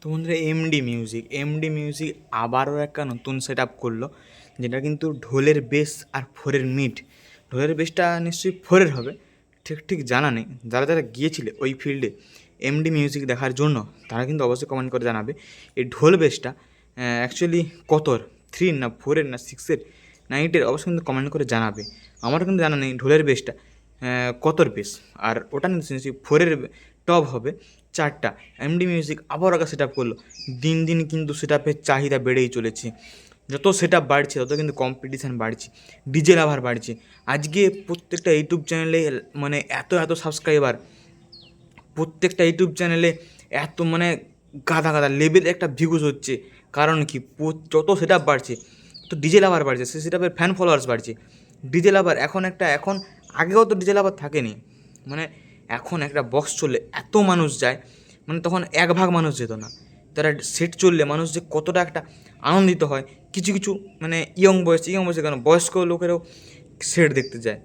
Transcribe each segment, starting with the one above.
তো বন্ধুরা MD music MD music আবারও একটা নতুন সেট আপ করল, যেটা কিন্তু ঢোলের বেস আর ফোরের মিড। ঢোলের বেসটা নিশ্চয়ই ফোরের হবে, ঠিক ঠিক জানা নেই। যারা যারা গিয়েছিলে ওই ফিল্ডে এমডি মিউজিক দেখার জন্য, তারা কিন্তু অবশ্যই কমেন্ট করে জানাবে, এই ঢোল বেসটা অ্যাকচুয়ালি কতর? থ্রি না ফোরের না সিক্সের না এইটের অবশ্যই কিন্তু কমেন্ট করে জানাবে। আমারও কিন্তু জানা নেই ঢোলের বেসটা কতর বেস আর ওটা নিশ্চয়ই ফোরের টপ হবে। চারটা এমডি মিউজিক আবার আগে সেট আপ করল। দিন দিন কিন্তু সেট আপের চাহিদা বেড়েই চলেছে। যত সেট আপ বাড়ছে, তত কিন্তু কম্পিটিশান বাড়ছে। ডিজে লাভার বাড়ছে। আজকে প্রত্যেকটা ইউটিউব চ্যানেলে মানে এত এত সাবস্ক্রাইবার প্রত্যেকটা ইউটিউব চ্যানেলে এত মানে গাদা গাদা লেভেল একটা ভিউজ হচ্ছে। কারণ কি? যত সেট আপ বাড়ছে, তো ডিজে লাভার বাড়ছে সে সেট আপের ফ্যান ফলোয়ার্স বাড়ছে। ডিজে লাভার এখন একটা, এখন আগেও তো ডিজে লাভার থাকেনি। মানে এখন একটা বক্স চললে এত মানুষ যায় মানে তখন এক ভাগ মানুষ যেত না। তারা সেট চললে মানুষ যে কতটা একটা আনন্দিত হয়। কিছু কিছু মানে ইয়ং বয়স ইয়ং বয়সে কেন বয়স্ক লোকেরও সেট দেখতে যায়।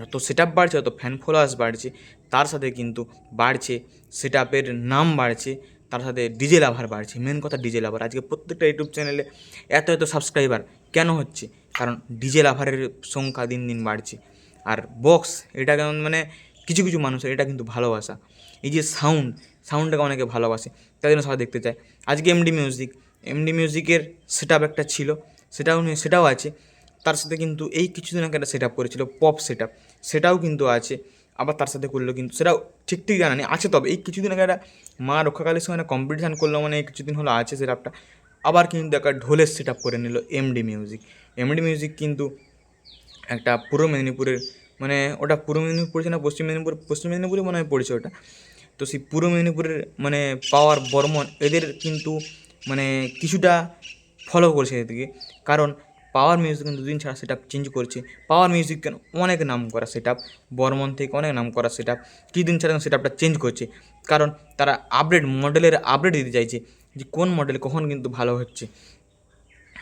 যত সেট আপ বাড়ছে, তত ফ্যান ফলোয়ার্স বাড়ছে। তার সাথে কিন্তু বাড়ছে সেট আপের নাম বাড়ছে, তার সাথে ডিজে লাভার বাড়ছে। মেন কথা ডিজে লাভার আজকে প্রত্যেকটা ইউটিউব চ্যানেলে এত এত সাবস্ক্রাইবার কেন হচ্ছে? কারণ ডিজে লাভারের সংখ্যা দিন দিন বাড়ছে। আর বক্স এটা কেমন মানে কিছু কিছু মানুষের এটা কিন্তু ভালোবাসা। এই যে সাউন্ড সাউন্ডটাকে অনেকে ভালোবাসে তাই জন্য সবাই দেখতে চায়। আজকে এমডি মিউজিক এমডি মিউজিকের সেট একটা ছিল, সেটাও সেটাও আছে। তার সাথে কিন্তু এই কিছুদিন আগে একটা সেট আপ করেছিল পপ সেট আপ সেটাও কিন্তু আছে, আবার তার সাথে করল কিন্তু, সেটাও ঠিক ঠিক জানা নেই, আছে তবে। এই কিছুদিন আগে একটা মা রক্ষাকালীর সময় একটা কম্পিটিশান করল মানে কিছুদিন হলো আছে সেট আপটা আবার কিন্তু একটা ঢোলের সেট আপ করে নিল এমডি মিউজিক এমডি মিউজিক কিন্তু একটা পূর্ব মেদিনীপুরের মানে ওটা পূর্ব মেদিনীপুর পড়ছে না পশ্চিম মেদিনীপুর? পশ্চিম মেদিনীপুরে মনে হয় পড়ছে ওটা। তো সেই পূর্ব মেদিনীপুরের মানে পাওয়ার বর্মন এদের কিন্তু মানে কিছুটা ফলো করছে এদিকে। কারণ পাওয়ার মিউজিক কিন্তু দুদিন ছাড়া সেট চেঞ্জ করছে। পাওয়ার মিউজিক কেন? অনেক নাম করা সেট বর্মন থেকে অনেক নাম করা সেট আপ কিছুদিন ছাড়া সেট আপটা চেঞ্জ করছে। কারণ তারা আপডেট মডেলের আপডেট দিতে চাইছে যে কোন মডেল কখন কিন্তু ভালো হচ্ছে।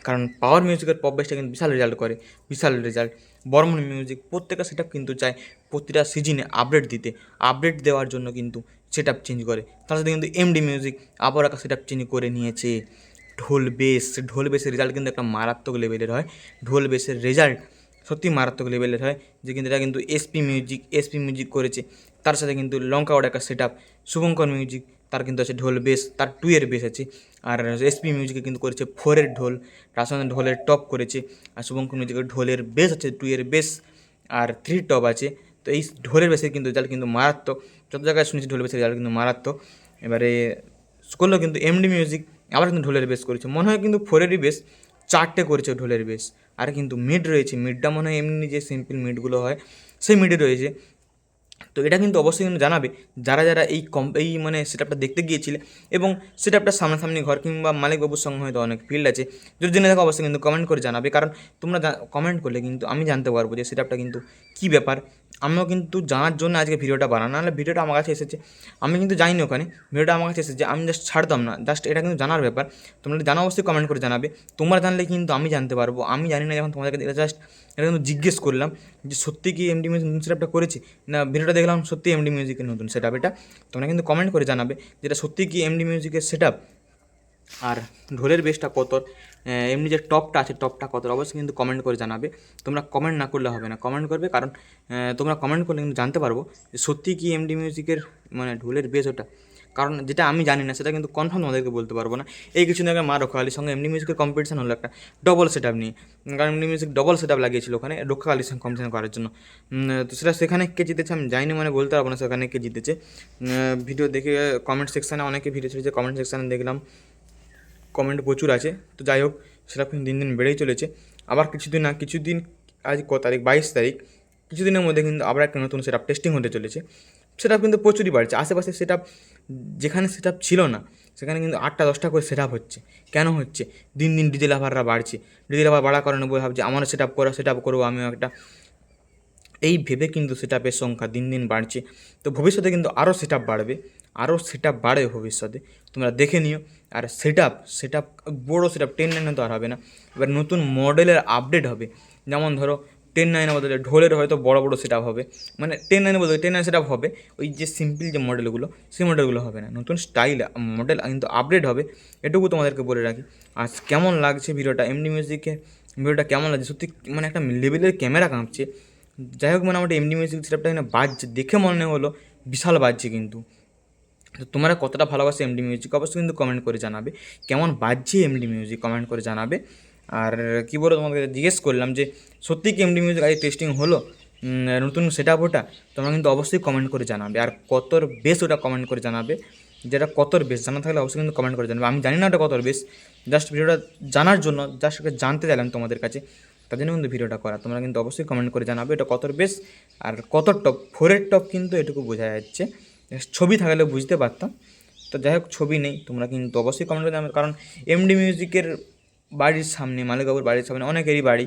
কারণ পাওয়ার মিউজিকের পপ বেসটা কিন্তু বিশাল রেজাল্ট করে, বিশাল রেজাল্ট বর্মন মিউজিক প্রত্যেকটা সেট কিন্তু চায় প্রতিটা সিজনে আপডেট দিতে আপডেট দেওয়ার জন্য কিন্তু সেট চেঞ্জ করে। তার সাথে কিন্তু এমডি মিউজিক আবার একটা সেট চেঞ্জ করে নিয়েছে। ঢোল বেস ঢোল বেসের রেজাল্ট কিন্তু একটা মারাত্মক লেভেলের হয়। ঢোল বেসের রেজাল্ট সত্যি মারাত্মক লেভেলের হয়, যে কিন্তু এটা কিন্তু এসপি মিউজিক এসপি মিউজিক করেছে। তার সাথে কিন্তু লঙ্কা ওটা একটা সেট আপ শুভঙ্কর মিউজিক তার কিন্তু আছে ঢোল বেস, তার টু এর বেস আছে। আর এসপি মিউজিকে কিন্তু করেছে ফোরের ঢোল সঙ্গে ঢোলের টপ করেছে, আর শুভঙ্কর মিউজিকের ঢোলের বেস আছে টু এর বেস, আর থ্রি টপ আছে। তো এই ঢোলের বেসের কিন্তু রেজাল্ট কিন্তু মারাত্মক। যত জায়গায় শুনেছি ঢোলের বেসের রেজাল্ট কিন্তু মারাত্মক। এবারে করল কিন্তু এমডি মিউজিক আবার কিন্তু ঢোলের বেস করেছে। মনে হয় কিন্তু ফোরেরই বেস, চারটে করেছে ঢোলের বেস। আর কিন্তু মিড রয়েছে মিডটা মনে হয় এমনি যে সিম্পল মিডগুলো হয়, সেই মিডে রয়েছে। তো এটা কিন্তু অবশ্যই কিন্তু জানাবে যারা যারা এই কম, এই মানে সেটআপটা দেখতে গিয়েছিলে এবং সেটআপটা সামনাসামনি ঘর কিংবা মালিকবাবুর সঙ্গে হয়তো অনেক ফিল্ড আছে। যদি জেনে থাকো, অবশ্যই কিন্তু কমেন্ট করে জানাবে। কারণ তোমরা কমেন্ট করলে কিন্তু আমি জানতে পারব যে সেটআপটা কিন্তু কী ব্যাপার। আমিও কিন্তু জানার জন্য আজকে ভিডিওটা বানানো নাহলে ভিডিওটা আমার কাছে এসেছে। আমি কিন্তু জানি ওখানে। ভিডিওটা আমার কাছে এসেছে। আমি জাস্ট ছাড়তাম না। জাস্ট এটা কিন্তু জানার ব্যাপার। তোমরা জানা, অবশ্যই কমেন্ট করে জানাবে। তোমরা জানলে কিন্তু আমি জানতে পারব। আমি জানি না যখন তোমাদেরকে এটা জাস্ট এটা কিন্তু জিজ্ঞেস করলাম যে, সত্যি কি এমডি মিউজিক নতুন সেটআপটা করেছি? না, ভিডিওটা দেখলাম, সত্যি এমডি মিউজিকের নতুন সেটআপ এটা? তোমরা কিন্তু কমেন্ট করে জানাবে যেটা সত্যি কি এমডি মিউজিকের সেটআপ আর ঢোলের বেসটা কত? এমনি যে টপটা আছে, টপটা কত? অবশ্যই কিন্তু কমেন্ট করে জানাবে। তোমরা কমেন্ট না করলে হবে না। কমেন্ট করবে কারণ তোমরা কমেন্ট করলে কিন্তু জানতে পারব যে সত্যি কি এমডি মিউজিকের মানে ঢোলের বেস ওটা? কারণ যেটা আমি জানি না, সেটা কিন্তু কনফার্ম তোমাদেরকে বলতে পারব না। এই কিছুদিন আগে মা রক্ষাকালীর সঙ্গে এমনি মিউজিকের কম্পিটিশন হলো একটা ডবল সেট আপ নিয়ে। কারণ এমনি মিউজিক ডবল সেট আপ লাগিয়েছিল ওখানে রক্ষাকালীর সঙ্গে কম্পিটিশন করার জন্য। তো সেটা সেখানে কে জিতেছে আমি জানিনি মানে বলতে পারব না সেখানে কে জিতেছে। ভিডিও দেখে কমেন্ট সেকশানে অনেকে ভিডিও ছেড়েছে কমেন্ট সেকশানে দেখলাম। কমেন্ট প্রচুর আছে। তো যাই হোক, সেটা কিন্তু দিন দিন বেড়েই চলেছে। আবার কিছুদিন না, কিছুদিন আজ ক তারিখ? বাইশ তারিখ। কিছুদিনের মধ্যে কিন্তু আবার একটা নতুন সেট টেস্টিং হতে চলেছে। সেটা কিন্তু প্রচুরই বাড়ছে। আশেপাশে সেটা যেখানে সেট ছিল না, সেখানে কিন্তু আটটা, দশটা করে সেট হচ্ছে। কেন হচ্ছে? দিন দিন ডিজে লাভাররা বাড়ছে। ডিজে লাভার বাড়ার কারণে বলে ভাবছে, আমারও সেট আপ করো সেট আপ করব, আমিও একটা এই ভেবে কিন্তু সেট আপের সংখ্যা দিন দিন বাড়ছে। তো ভবিষ্যতে কিন্তু আরও সেট আপ বাড়বে আরও সেট আপ বাড়বে ভবিষ্যতে। তোমরা দেখে নিও, আর সেট আপ সেট আপ বড়ো সেট আপ টেন নাইনে তো আর হবে না। এবার নতুন মডেলের আপডেট হবে। যেমন ধরো, টেন নাইনে বদলে ঢোলের হয়তো বড় বড় সেট হবে। মানে টেন নাইনে বদলে টেন নাইন সেট হবে, ওই যে সিম্পল যে মডেলগুলো, সেই মডেলগুলো হবে না। নতুন স্টাইল মডেল কিন্তু আপডেট হবে, এটুকু তোমাদেরকে বলে রাখি। আর কেমন লাগছে ভিডিওটা? এমডি মিউজিকে ভিডিওটা কেমন লাগছে? সত্যি মানে একটা লেভেলের ক্যামেরা কাঁপছে। যাই হোক মানে আমার এমডি মিউজিক সেটআপটা এখানে বাজছে, দেখে মনে হলো বিশাল বাজছে কিন্তু। তো তোমরা কতটা ভালোবাসো এমডি মিউজিক অবশ্যই কিন্তু কমেন্ট করে জানাবে। কেমন বাজছে এমডি মিউজিক কমেন্ট করে জানাবে। আর কী বলো তোমাকে, জিজ্ঞেস করলাম যে, সত্যি কি এমডি মিউজিক আগে টেস্টিং হলো? নতুন সেট আপ ওটা? তোমরা কিন্তু অবশ্যই কমেন্ট করে জানাবে। আর কতর বেশ ওটা কমেন্ট করে জানাবে? যেটা কতর বেশ জানা থাকলে অবশ্যই কিন্তু কমেন্ট করে জানাবে। আমি জানি না ওটা কতর বেশ জাস্ট ভিডিওটা জানার জন্য জাস্ট জানতে চাইলাম তোমাদের কাছে। তার জন্য কিন্তু ভিডিওটা করা। তোমরা কিন্তু অবশ্যই কমেন্ট করে জানাবে এটা কতর বেশ আর কত টপ ফোরের টপ কিন্তু এটুকু বোঝা যাচ্ছে। ছবি থাকলে বুঝতে পারতাম। তো যাই হোক, ছবি নেই, তোমরা কিন্তু অবশ্যই কমেন্ট করে জানাবে। কারণ এমডি মিউজিকের বাড়ির সামনে মালিকবাবুর বাড়ির সামনে অনেকেরই বাড়ি।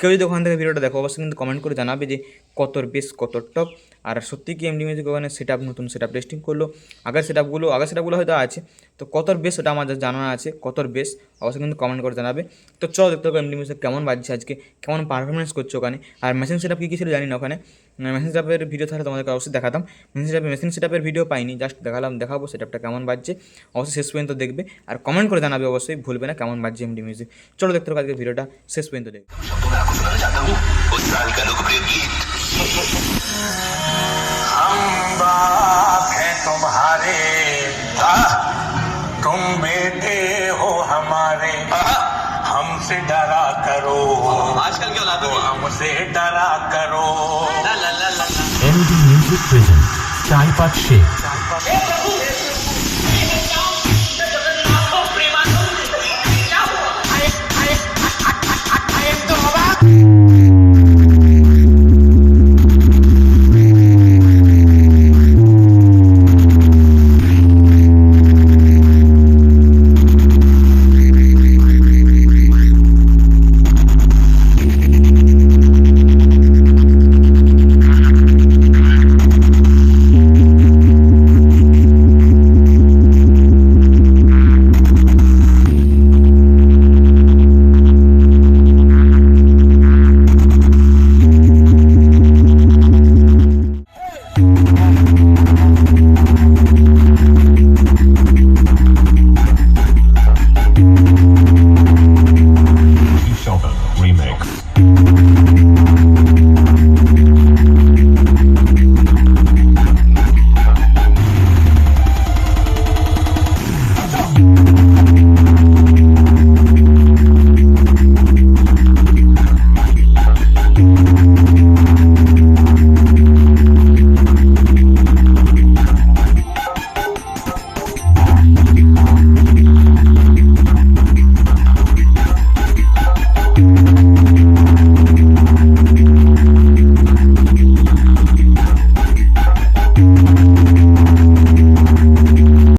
কেউ যদি ওখান থেকে ভিডিওটা দেখো, অবশ্যই কিন্তু কমেন্ট করে জানাবে যে কতর বেশ কত টপ আর সত্যি কি এমডি মিউজিক ওখানে সেট আপ নতুন সেট আপ টেস্টিং করল? আগের সেট আপগুলো আগের সেট আপগুলো হয়তো আছে, তো কতর বেশ ওটা আমাদের জানা আছে কতর বেশ অবশ্যই কিন্তু কমেন্ট করে জানাবে। তো চলো দেখতে হবে এমডি মিউজিক কেমন বাজছে আজকে, কেমন পারফরমেন্স করছে ওখানে, আর মেশিন সেট আপ কী কী ছিল জানি না ওখানে। মেশিন সেট আপের ভিডিও থাকলে তোমাদেরকে অবশ্যই দেখাতাম মেশিন সেট মেশিন সেট আপের ভিডিও পাইনি জাস্ট দেখালাম দেখাবো সেট আপটা কেমন বাজছে অবশ্যই শেষ পর্যন্ত দেখবে আর কমেন্ট করে জানাবে অবশ্যই ভুলবে না কেমন বাজছে এমডি মিউজিক চলো দেখতে হবে আজকে ভিডিওটা শেষ পর্যন্ত দেখবে उस साल का लोकप्रिय गीत हम बाप हैं तुम्हारे आहा, तुम बेटे हो हमारे आहा, हमसे डरा करो आजकल क्या औलाद हो गई? हमसे डरा करो Prison, Chaipat Sheikh.